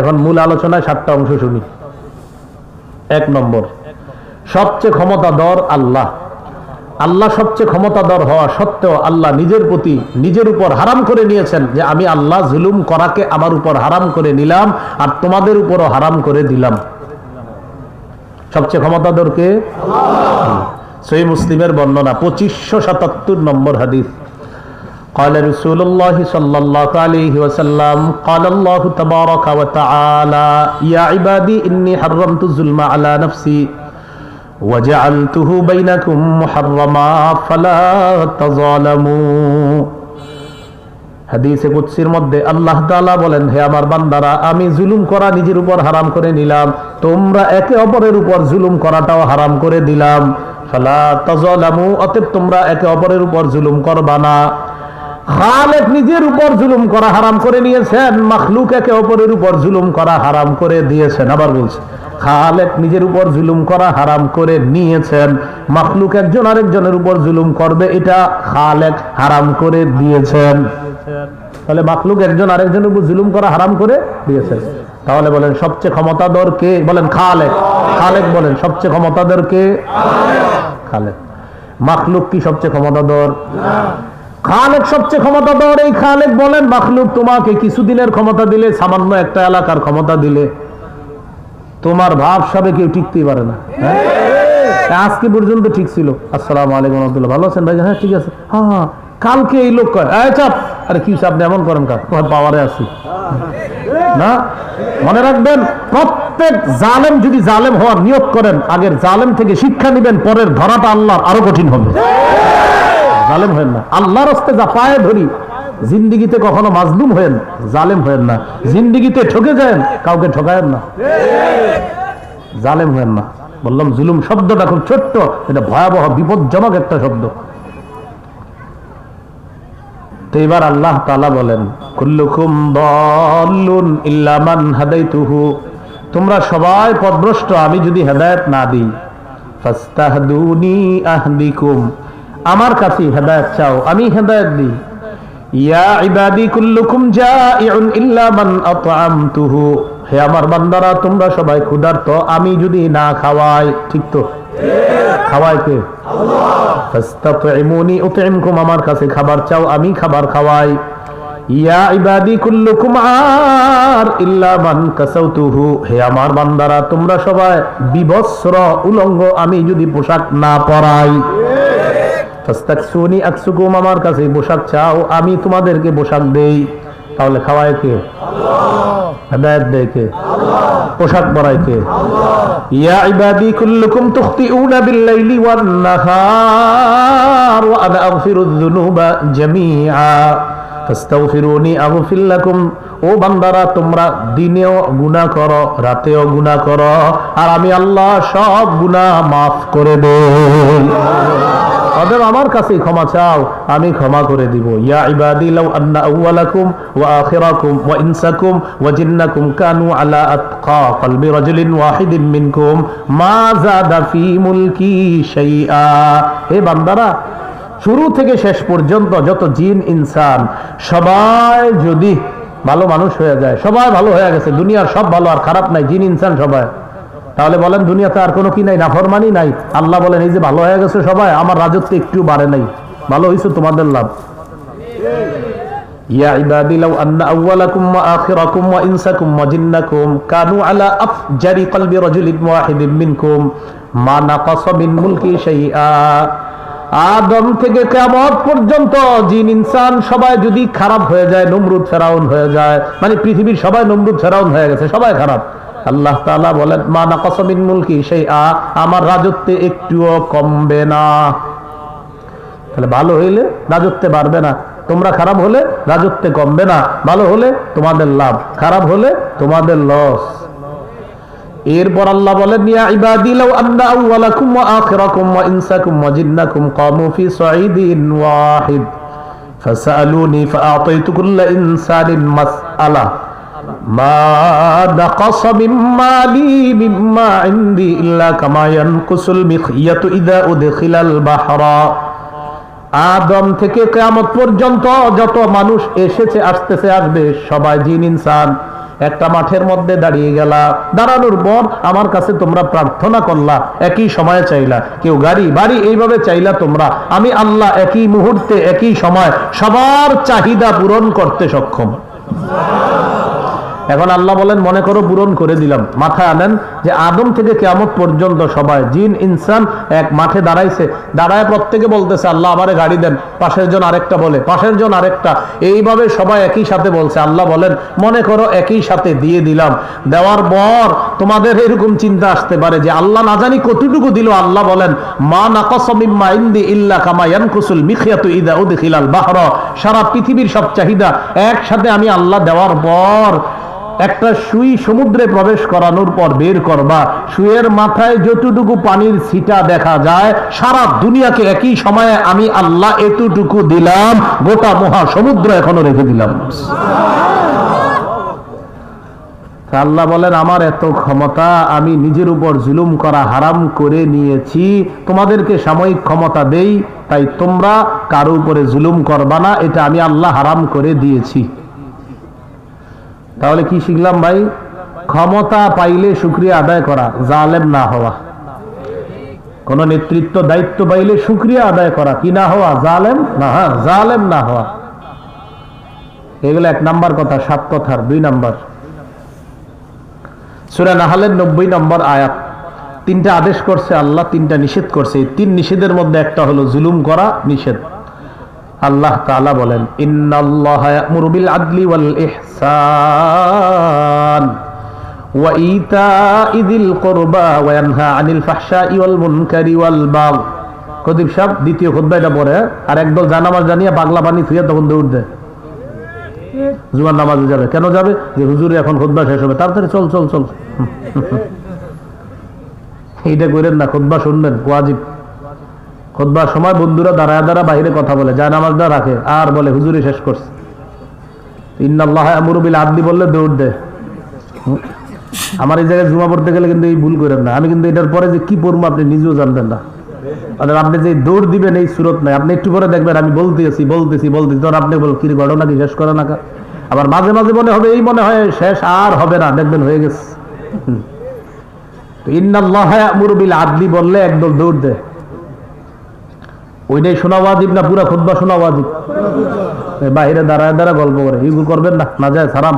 এখন মূল আলোচনায় সাতটা অংশ শুনি। এক নম্বর সবচেয়ে ক্ষমতাধর আল্লাহ। আল্লাহ সবচেয়ে ক্ষমতাধর হওয়া সত্ত্বেও আল্লাহ নিজের প্রতি নিজের উপর হারাম করে নিয়েছেন যে আমি আল্লাহ জুলুম করাকে আমার উপর হারাম করে নিলাম আর তোমাদের উপরও হারাম করে দিলাম। সবচেয়ে ক্ষমতাধরকে সই মুসলিমের বর্ণনা পঁচিশশো সাতাত্তর নম্বর হাদিস। قال رسول الله صلى الله عليه وسلم قال الله تبارك وتعالى يا عبادي إني حرمت الظلم على نفسي وجعلته بينكم محرما فلا تظالموا হাদিসে কুৎসির মধ্যে আল্লাহ তাআলা বলেন হে আমার বান্দারা আমি জুলুম করা নিজের উপর হারাম করে নিলাম তোমরা একে অপরের উপর জুলুম করাটাও হারাম করে দিলাম ফালা তাজালামু অতএব তোমরা একে অপরের উপর জুলুম করবা না খালেক নিজের উপর জুলুম করা হারাম করে নিয়েছেন মাখলুক একে অপরের উপর জুলুম করা হারাম করে দিয়েছেন। আবার বলছে, খালেক নিজের উপর জুলুম করা হারাম করে নিয়েছেন, মাখলুক একজন আরেকজনের উপর জুলুম করবে, এটা খালেক হারাম করে দিয়েছেন। তাহলে মাখলুক একজন আরেকজনের উপর জুলুম করা হারাম করে দিয়েছেন। তাহলে বলেন, সবচেয়ে ক্ষমতাধর কে? বলেন, খালেক। খালেক বলেন, সবচেয়ে ক্ষমতাধর কে? খালেক। মাখলুক কি সবচেয়ে ক্ষমতাধর? খালেক সবচেয়ে ক্ষমতা ক্ষমতাধর এই খালেক বলেন, মাখলুক তোমাকে কিছুদিনের ক্ষমতা দিলে, সামান্য একটা এলাকার ক্ষমতা দিলে তোমার ভাব সবে কেউ টিকতেই পারে না। হ্যাঁ? আজকে পর্যন্ত ঠিক ছিল। আসসালাম আলাইকুম ভালো আছেন ভাই? হ্যাঁ ঠিক আছে। হ্যাঁ হ্যাঁ। কালকে এই লোক চাপ! আরে কি আপনি এমন করেন কাজ তোমার পাওয়ারে আছি। না? মনে রাখবেন, প্রত্যেক জালেম যদি জালেম হওয়ার নিয়োগ করেন, আগের জালেম থেকে শিক্ষা নিবেন, পরের ধরাটা আল্লাহর, আরও কঠিন হবে। জালেম হেন না। আল্লাহর হস্তে যা পায়ে ধরি, জিন্দিগিতে কখনো মাজলুম হেন জালেম হেন না। জিন্দিগিতে ঠকে যায় কাউকে ঠকায়েন না। জালেম হেন না। বললাম, জুলুম শব্দটা খুব ছোট্ট, এটা ভয়াবহ, বিপজ্জনক একটা শব্দ। তো এবার আল্লাহ তালা বলেন ইল্লামান হাদাইতুহু। তোমরা সবাই পদভ্রষ্ট, আমি যদি হেদায়ত না দিই, ফাস্তাহদুনি আহদিকুম। আমার কাছে হেদায়েত চাও, আমি হেদায়েত দিই। ইয়া ইবাদি কুল্লুকুম হে আমার বান্দারা, তোমরা সবাই ক্ষুধার্ত, আমি যদি না খাওয়াই, ঠিক তো? খাওয়াই আমার কাছে খাবার চাও, আমি খাবার খাওয়াই। ইয়া ইবাদি কুল্লুকুম আর ইল্লা মান কাসাউতুহু। হে আমার বান্দারা, তোমরা সবাই বিবস্ত্র, উলঙ্গ, আমি যদি পোশাক না পরাই। আমার কাছে চাও, আমি তোমাদেরকে পোশাক দেই। তাহলে খাওয়ায় কে? ও বান্দারা, তোমরা দিনেও গুনাহ করো, রাতেও গুনাহ করো, আর আমি আল্লাহ সব গুনাহ মাফ করে দেই অতএব আমার কাছে ক্ষমা চাও, আমি ক্ষমা করে দিব। ইয়া ইবাদি লাউ আন্না আউওয়ালাকুম ওয়া আখিরাকুম ওয়া ইনসাকুম ওয়া জিন্নাকুম কানু আলা আতকা কলবি রাজুলিন ওয়াহিদিন মিনকুম মা যাদা ফি মুলকি শাইআ। হে বান্দারা, শুরু থেকে শেষ পর্যন্ত যত জিন, ইনসান, সবাই যদি ভালো মানুষ হয়ে যায়, সবাই ভালো হয়ে গেছে, দুনিয়ার সব ভালো, আর খারাপ নাই, জিন, ইনসান সবাই। তাহলে বলেন দুনিয়াতে আর কোনো কি নাই নাফরমানি নাই আল্লাহ বলেন এই যে ভালো হয়ে গেছে সবাই আমার রাজত্ব একটু বাড়ে নাই ভালো হয়েছে তোমাদের লাভ يا عبادي لو أن أولكم وآخركم وإنسكم وجنكم كانوا على أفجر قلب رجل واحد منكم ما نقص من ملكي شيئا আদম থেকে কেমন পর্যন্ত জিন ইনসান সবাই যদি খারাপ হয়ে যায় নমরুদ ফেরাউন হয়ে যায় মানে পৃথিবীর সবাই নমরুদ ফেরাউন হয়ে গেছে সবাই খারাপ আল্লাহ তাআলা বলেন, মা নাকাসমিন মুলকি সেই আ আমার রাজত্বে একটুও কমবে না। তাহলে ভালো হইলে রাজত্বে বাড়বে না। তোমরা খারাপ হলে রাজত্বে কমবে না। ভালো হলে তোমাদের লাভ, খারাপ হলে তোমাদের লস। এরপর আল্লাহ বলেন, ইয়া ওয়াহিদ। ইনসানিন মাসআলা। মা নাকাসা মিম্মা লি মিম্মা ইনদি ইল্লা কামা ইয়ানকুসুল মিখিয়াতু উদখিলাল বাহরা। আদম থেকে কেয়ামত পর্যন্ত যত মানুষ এসেছে, আসতেছে, আসবে, সবাই জিন, ইনসান, একটা মাঠের মধ্যে দাঁড়িয়ে গেলা। দাঁড়ানোর পর আমার কাছে তোমরা প্রার্থনা করলা, একই সময়ে চাইলা। কেউ গাড়ি, বাড়ি এইভাবে চাইলা তোমরা। আমি আল্লাহ একই মুহূর্তে, একই সময় সবার চাহিদা পূরণ করতে সক্ষম। এখন আল্লাহ বলেন, মনে করো পূরণ করে দিলাম। মাথায় আনেন যে আদম থেকে কেমত পর্যন্ত সবাই, জিন, ইনসান এক মাঠে দাঁড়াইছে। দাঁড়ায় প্রত্যেকে বলতেছে, আল্লাহ আমারে গাড়ি দেন। পাশের জন আরেকটা বলে, পাশের জন আরেকটা। এইভাবে সবাই একই সাথে বলছে। আল্লাহ বলেন, মনে করো একই সাথে দিয়ে দিলাম। দেওয়ার পর তোমাদের এরকম চিন্তা আসতে পারে যে, আল্লাহ না জানি কতটুকু দিল। আল্লাহ বলেন, মা নাকসমিম্মা ইন্দি ইল্লা কামা ইয়ানকুসুল মিখিয়াতু ইদা উদখিলাল বাহর। সারা পৃথিবীর সব চাহিদা একসাথে আমি আল্লাহ দেওয়ার পর একটা সুই সমুদ্রে প্রবেশ করানোর পর বের করবা। সুয়ের মাথায় যতটুকু পানির ছিটা দেখা যায়, সারা দুনিয়াকে একই সময়ে আমি আল্লাহ এতটুকু দিলাম, গোটা মহা সমুদ্র এখনও রেখে দিলাম। আল্লাহ বলেন, আমার এত ক্ষমতা আমি নিজের উপর জুলুম করা হারাম করে নিয়েছি। তোমাদেরকে সাময়িক ক্ষমতা দেই, তাই তোমরা কারও উপরে জুলুম করবা না, এটা আমি আল্লাহ হারাম করে দিয়েছি। তাহলে কি শিখলাম ভাই? ক্ষমতা পাইলে শুক্রিয়া আদায় করা, জালেম না হওয়া। কোন নেতৃত্ব দায়িত্ব পাইলে শুক্রিয়া আদায় করা, কি না হওয়া? জালেম না হ্যাঁ জালেম না হওয়া। এগুলো এক নাম্বার কথা, সাত কথার, দুই নাম্বার। সুরা নাহালের নব্বই নম্বর আয়াত। তিনটা আদেশ করছে আল্লাহ, তিনটা নিষেধ করছে। তিন নিষেধের মধ্যে একটা হলো জুলুম করা নিষেধ। আল্লাহ তাআলা বলেন তখন যাবে। কেন যাবে? যে হুজুর এখন শেষ হবে, তাড়াতাড়ি চল চল চল। এইটা করেন না, খুতবা শুনবেন, ওয়াজিব। খুতবার সময় বন্ধুরা দাঁড়ায় দাঁড়া বাইরে কথা বলে যায় নামাজটা রাখে, আর বলে হুজুরি শেষ করছে। ইন্নাল্লাহ আমরুবিল আদলি বললে দৌড় দে। আমার এই জায়গায় জুমা পড়তে গেলে কিন্তু এই ভুল করেন না। আমি কিন্তু এটার পরে যে কি পড়ব আপনি নিজেও জানতেন না। অর্থাৎ আপনি যে দৌড় দিবেন এই সুরত নাই। আপনি একটু পরে দেখবেন, আমি বলতেছি বলতেছি বলতেছি। ধর আপনি বল কি ঘটনা কি শেষ করে না? আবার মাঝে মাঝে মনে হবে, এই মনে হয় শেষ আর হবে না। দেখবেন হয়ে গেছে। তো ইন্নাল্লাহ ইয়া'মুরু বিল আদলি বললে একদল দৌড় দেয় ওইটাই শোনা ওয়াজিব না? পুরা খুদ্া শোনা ওয়াজিব। বাইরে দাঁড়ায় দাঁড়া গল্প করে। এগুলো করবেন না? না যায়, সারাম।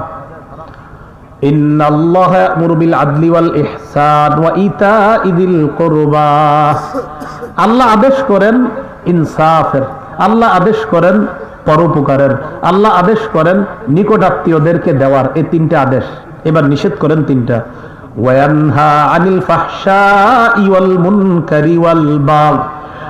আল্লাহ আদেশ করেন ইনসাফের। আল্লাহ আদেশ করেন পরোপকারের। আল্লাহ আদেশ করেন নিকটাত্মীয়দেরকে দেওয়ার। এই তিনটা আদেশ। এবার নিষেধ করেন তিনটা। ওয়ানহা আনিল ফাহশাই ওয়াল মুনকারি ওয়াল বাগ।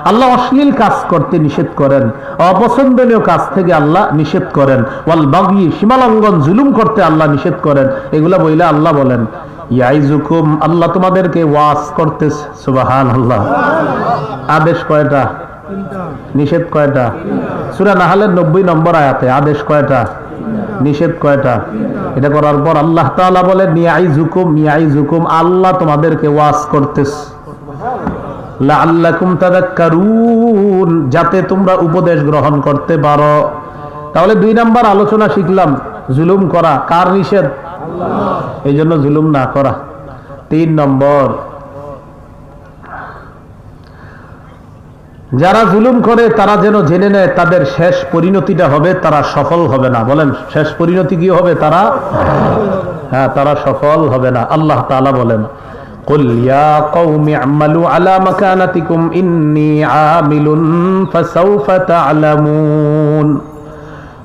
আল্লাহ অশ্লীল কাজ করতে নিষেধ করেন, অপছন্দনীয় কাজ থেকে আল্লাহ নিষেধ করেন, ওয়াল বাগি, সীমালঙ্ঘন, জুলুম করতে আল্লাহ নিষেধ করেন, এগুলা বইলে আল্লাহ বলেন ইয়াইজুকুম আল্লাহ তোমাদেরকে ওয়াজ করতে সুবাহান আল্লাহ আদেশ কয়টা? নিষেধ কয়টা? সুরা নাহালের নব্বই নম্বর আয়াতে আদেশ কয়টা? নিষেধ কয়টা? এটা করার পর আল্লাহ তাআলা বলেন নিয়াই জুকুম নিয়াই জুকুম আল্লাহ তোমাদেরকে ওয়াজ করতেছে। তাদাক্কারুন যাতে তোমরা উপদেশ গ্রহণ করতে পারো। তাহলে দুই নাম্বার আলোচনা শিখলাম জুলুম করা। কার নিষেধ? এই জন্য জুলুম না করা। তিন নম্বর যারা জুলুম করে তারা যেন জেনে নেয় তাদের শেষ পরিণতিটা হবে তারা সফল হবে না। বলেন শেষ পরিণতি কি হবে? তারা? হ্যাঁ তারা সফল হবে না। আল্লাহ তাআলা বলেন قل يا قوم اعملوا على مكانتكم إني عامل فسوف تعلمون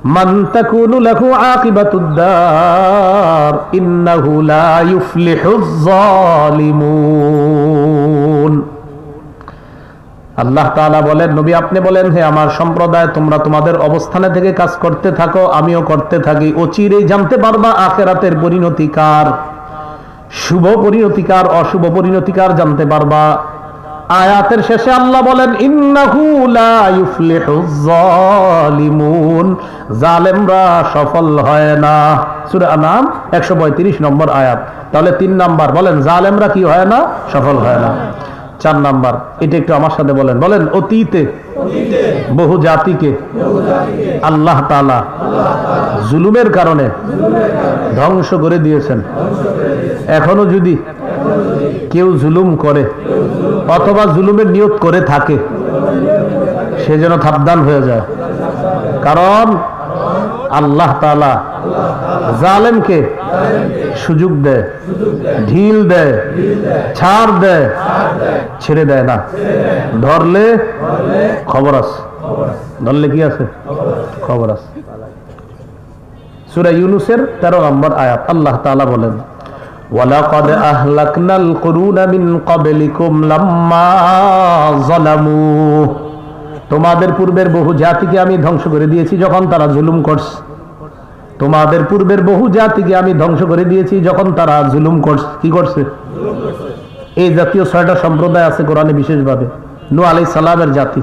من تكون له عاقبة الدار إنه لا يفلح الظالمون আল্লাহ তাআলা বলেন নবী আপনি বলেন হে আমার সম্প্রদায় তোমরা তোমাদের অবস্থানে থেকে কাজ করতে থাকো আমিও করতে থাকি অচিরেই জানতে পারবা আখেরাতের পরিণতি কার শুভ পরিণতিকার, অশুভ পরিণতিকার জানতে পারবা। আয়াতের শেষে আল্লাহ বলেন জালেমরা সফল হয় না। সূরা আনাম 135 নম্বর আয়াত। তাহলে তিন নাম্বার, বলেন, জালেমরা কি হয় না, সফল হয় না? চার নাম্বার, এটা একটু আমার সাথে বলেন বলেন, অতীতে বহু জাতিকে আল্লাহ তালা জুলুমের কারণে ধ্বংস করে দিয়েছেন। এখনও যদি কেউ জুলুম করে অথবা জুলুমের নিয়ত করে থাকে, সে যেন সাবধান হয়ে যায়। কারণ আল্লাহ তালা জালেমকে সুযোগ দেয়, ঢিল দেয়, ছাড় দেয়, ছেড়ে দেয় না। ধরলে খবর আছে। ধরলে কি আছে? খবর আছে। সুরা ইউনুসের তেরো নম্বর আয়াত, আল্লাহ তাআলা বলেন ওয়ালাকাদ আহলাকনাল কুরুনা মিন ক্বাবলিকুম লাম্মা যালামু। তোমাদের পূর্বের বহু জাতিকে আমি ধ্বংস করে দিয়েছি যখন তারা জুলুম করছে। তোমাদের পূর্বের বহু জাতিকে আমি ধ্বংস করে দিয়েছি যখন তারা জুলুম করছে। কি করছে? এই জাতীয় ছয়টা সম্প্রদায় আছে কোরআনে বিশেষভাবে। নু আলি সালামের জাতি।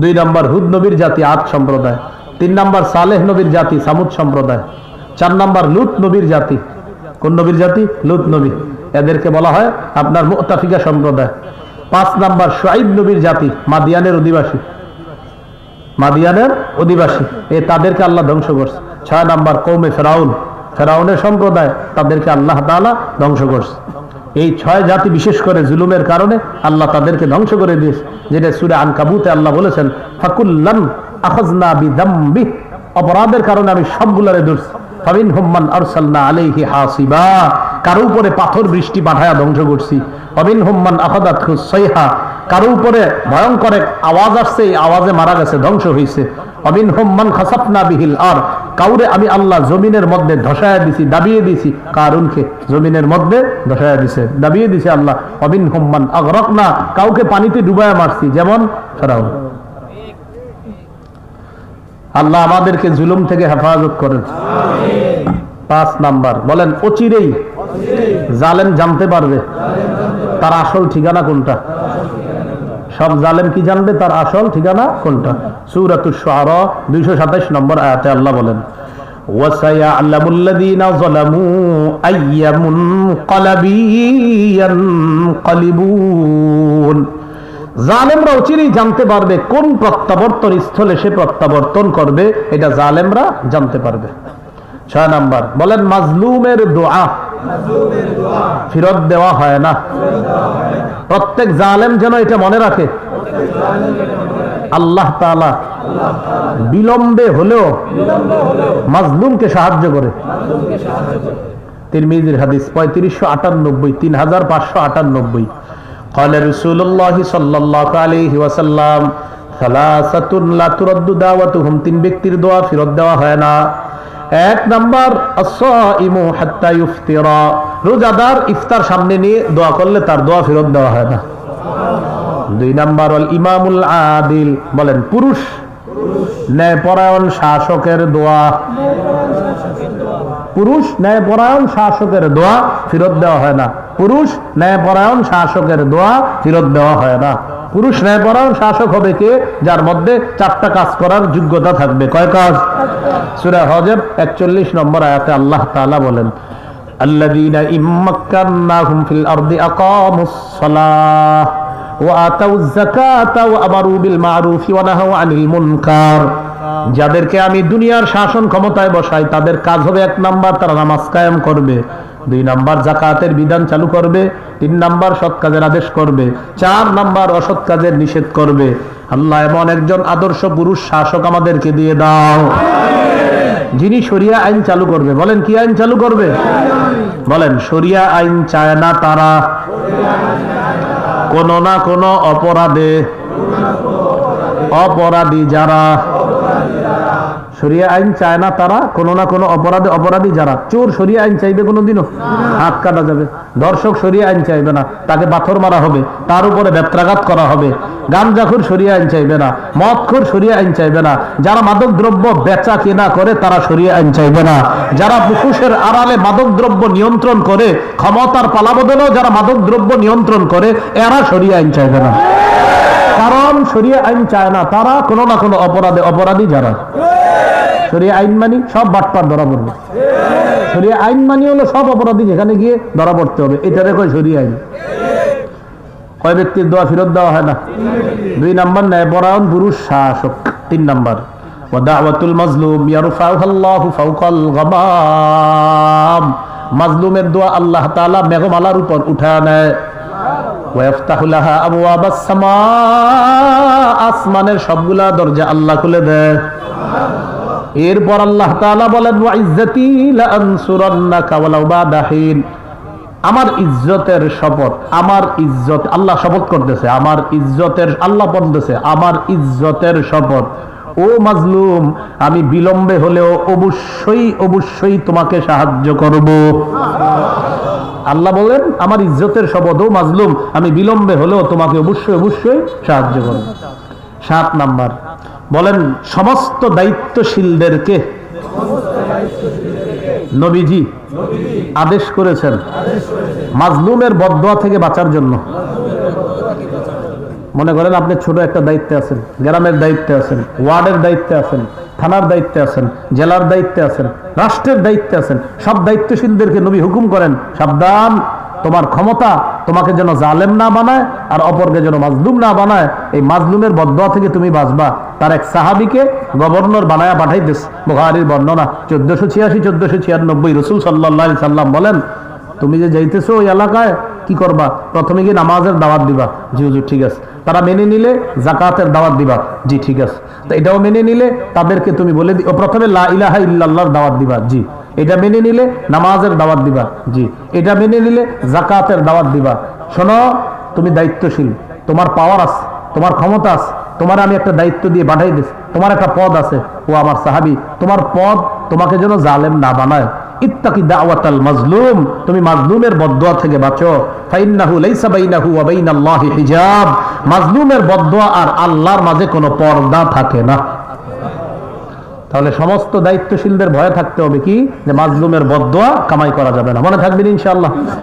দুই নম্বর হুদ নবীর জাতি আট সম্প্রদায়। তিন নম্বর সালেহ নবীর জাতি, সামুদ সম্প্রদায়। চার নম্বর লুত নবীর জাতি। কোন নবীর জাতি? লুত নবী। এদেরকে বলা হয় আপনার মুতাফিকা সম্প্রদায়। পাঁচ নাম্বার সোয়াইব নবীর জাতি, মাদিয়ানের অধিবাসী। মাদিয়ানের অধিবাসী। এ তাদেরকে আল্লাহ ধ্বংস করছে। ছয় নাম্বার, কৌমে ফেরাউন। ফেরাউনের সম্প্রদায় তাদেরকে আল্লাহ তাআলা ধ্বংস করছে। এই ছয় জাতি বিশেষ করে জুলুমের কারণে আল্লাহ তাদেরকে ধ্বংস করে দিয়েছে। যেটা সুরে আন কাবুতে আল্লাহ বলেছেন, ফাকুল্লান আখজনা বিদাম্বি অপরাধের কারণে আমি সবগুলারে ধরছি। আলাইহি হাসিবা। কারও উপরে পাথর বৃষ্টি পাঠায়া ধ্বংস করছি। কারও উপরে ভয়ঙ্কর এক আওয়াজ আসছে, এই আওয়াজে মারা গেছে, ধ্বংস হয়েছে অবিন হুম্মান খাসাফনা বিহিল আর। কাউরে আমি আল্লাহ জমিনের মধ্যে ধসায়া দিছি, দাবিয়ে দিছি। কারুনকে জমিনের মধ্যে ধসায়া দিছে, দাবিয়ে দিছে আল্লাহ। অবিন হুম্মান কাউকে পানিতে ডুবায়া মারছি, যেমন ফেরাউন। আল্লাহ আমাদেরকে জুলুম থেকে হেফাজত করেন। পাঁচ নাম্বার, বলেন, অচিরেই জালেম জানতে পারবে তার আসল ঠিকানা কোনটা। সব জালেম কি জানবে তার আসল ঠিকানা কোনটা? সুরাত দুইশো সাতাইশ নম্বর আয়াতে আল্লাহ বলেন ওয়াসাইয়া জালেমরা অচিরেই জানতে পারবে কোন প্রত্যাবর্তন স্থলে সে প্রত্যাবর্তন করবে, এটা জালেমরা জানতে পারবে। ছয় নাম্বার, বলেন, মাজলুমের দোয়া। ফিরত দেওয়া হয় না। প্রত্যেক জালেম যেন এটা মনে রাখে। আল্লাহ তাআলা বিলম্বে হলেও মাজলুমকে সাহায্য করে। তিন তিরমিজির হাদিস পঁয়ত্রিশশো আটানব্বই, তিন হাজার পাঁচশো আটানব্বই। قال رسول الله صلى الله عليه وسلم ثلاثة لا ترد دعوتهم তিন ব্যক্তির দোয়া ফেরত দেওয়া হয় না এক নাম্বার আস-সাইমু হাত্তা ইফতিরা রোজাদার ইফতার সামনে নিয়ে দোয়া করলে তার দোয়া ফেরত দেওয়া হয় না দুই নাম্বার অল ইমামুল আদিল বলেন পুরুষ ন্যায়পরায়ণ শাসকের দোয়া পুরুষ ন্যায়পরায়ণ শাসকের দোয়া ফেরত দেওয়া হয় না পুরুষ ন্যায়পরায়ণ শাসকের দোয়া ফেরত দেওয়া হয় না পুরুষ ন্যায়পরায়ণ শাসক হবে কে যার মধ্যে চারটা কাজ করার যোগ্যতা থাকবে কয় কাজ সূরা হজের 41 নম্বর আয়াতে আল্লাহ তাআলা বলেন الذين إن مكناهم في الأرض أقاموا الصلاة যাদেরকে আমি দুনিয়ার শাসন ক্ষমতায় বসাই, তাদের কাজ হবে এক নাম্বার, তারা নামাজ কায়েম করবে। দুই নাম্বার জাকাতের বিধান চালু করবে। তিন নাম্বার, সৎ কাজের আদেশ করবে। চার নাম্বার, অসৎ কাজের নিষেধ করবে। আল্লাহ এমন একজন আদর্শ পুরুষ, শাসক আমাদেরকে দিয়ে দাও। যিনি সরিয়া আইন চালু করবে। বলেন, কি আইন চালু করবে? বলেন সরিয়া আইন চায় না তারা। কোন না কোনো অপরাধে অপরাধী যারা শরিয়া আইন চায় না তারা, কোনো না কোনো অপরাধে অপরাধী যারা। চোর শরিয়া আইন চাইবে কোনোদিনও? হাত কাটা যাবে। দর্শক শরিয়া আইন চাইবে না। তাকে পাথর মারা হবে। তার উপরে ব্যত্রাঘাত করা হবে। গাঞ্জাখুর শরিয়া আইন চাইবে না। মদখুর শরিয়া আইন চাইবে না। যারা মাদক দ্রব্য বেচা কেনা করে, তারা শরিয়া আইন চাইবে না। যারা মুখোশের আড়ালে মাদক দ্রব্য নিয়ন্ত্রণ করে, ক্ষমতার পালাবদলেও যারা মাদক দ্রব্য নিয়ন্ত্রণ করে, এরা শরিয়া আইন চাইবে না। কারণ শরিয়া আইন চায় না তারা, কোনো না কোনো অপরাধে অপরাধী যারা। শরিয়া আইন মানি, সব বাটপার ধরা পড়বে। শরিয়া আইন মানি হলো সব অপরাধী যেখানে গিয়ে ধরা পড়তে হবে। এটা দেখো শরিয়া আইন। কয় ব্যক্তির দোয়া ফেরত দেওয়া হয় না? দুই নাম্বার ন্যায় পরায়ণ পুরুষ শাসক, তিন নাম্বার। ওয়াদাওয়াতুল মাজলুম ইয়ারফাউহা আল্লাহু ফাওকাল গামাম। মাজলুমের দোয়া আল্লাহ তাআলা মেঘমালার উপর উঠা নেয়। ওয়াফতাহু লাহা আবওয়াবাস সামা। আসমানের সবগুলা দরজা আল্লাহ খুলে দেয়। এরপর আল্লাহ বলেন আমার ইজ্জতের শপথ, আমার ইজ্জত আল্লাহ শপথ করতেছে, আমার ইজ্জতের, আল্লাহ বলতেছে, আমার ইজ্জতের শপথ। ও মাজলুম, আমি বিলম্বে হলেও অবশ্যই অবশ্যই তোমাকে সাহায্য করব। আল্লাহ বলেন, আমার ইজ্জতের শপথ, ও মাজলুম, আমি বিলম্বে হলেও তোমাকে অবশ্যই অবশ্যই সাহায্য করব। সাত নাম্বার বলেন, সমস্ত দায়িত্বশীলদেরকে নবীজি আদেশ করেছেন মাজলুমের বদয়া থেকে বাঁচার জন্য। মনে করেন আপনি ছোট একটা দায়িত্বে আছেন, গ্রামের দায়িত্বে আছেন, ওয়ার্ডের দায়িত্বে আছেন, থানার দায়িত্বে আছেন, জেলার দায়িত্বে আছেন, রাষ্ট্রের দায়িত্বে আছেন, সব দায়িত্বশীলদেরকে নবী হুকুম করেন, সাবধান, তোমার ক্ষমতা তোমাকে যেন জালেম না বানায় আর অপরকে যেন মাজলুম না বানায়, এই মাজলুমের বদয়া থেকে তুমি বাঁচবা। তার এক সাহাবিকে গভর্নর বানায়া পাঠাইতেস বুখারীর বর্ণনা। চোদ্দশো ছিয়াশি, চোদ্দশো ছিয়ানব্বই, রসুল সাল্লাহ সাল্লাম বলেন, তুমি যে যাইতেছো ওই এলাকায়, কি করবা? প্রথমে গিয়ে নামাজের দাওয়াত দিবা। জি, হুজুর, ঠিক আছে। তারা মেনে নিলে জাকাতের দাওয়াত দিবা। জি, ঠিক আছে। তো এটাও মেনে নিলে তাদেরকে তুমি বলে দি ও প্রথমে লা ইলাহা ইল্লাল্লাহর দাওয়াত দিবা। জি। এটা মেনে নিলে নামাজের দাওয়াত দিবা। জি। এটা মেনে নিলে জাকাতের দাওয়াত দিবা। শোনো, তুমি দায়িত্বশীল। তোমার পাওয়ার আছে, তোমার ক্ষমতা আছে। তোমার আমি একটা দায়িত্ব দিয়ে পাঠাই দিস। তোমার একটা পদ আছে। ও আমার সাহাবি, তোমার পদ তোমাকে যেন জালেম না বানায়। ইত্তাকি দাওয়াতাল মাজলুম, তুমি মাজলুমের বদদোয়া থেকে বাঁচো। ফাইন্নাহু লাইসা বাইনাহু ওয়া বাইনাল্লাহি হিজাব। মাজলুমের বদদোয়া আর আল্লাহর মাঝে কোনো পর্দা থাকে না। তাহলে সমস্ত দায়িত্বশীলদের ভয় থাকতে হবে কি? যে মাজলুমের বদয়া কামাই করা যাবে না। মনে থাকবেন ইনশাআল্লাহ।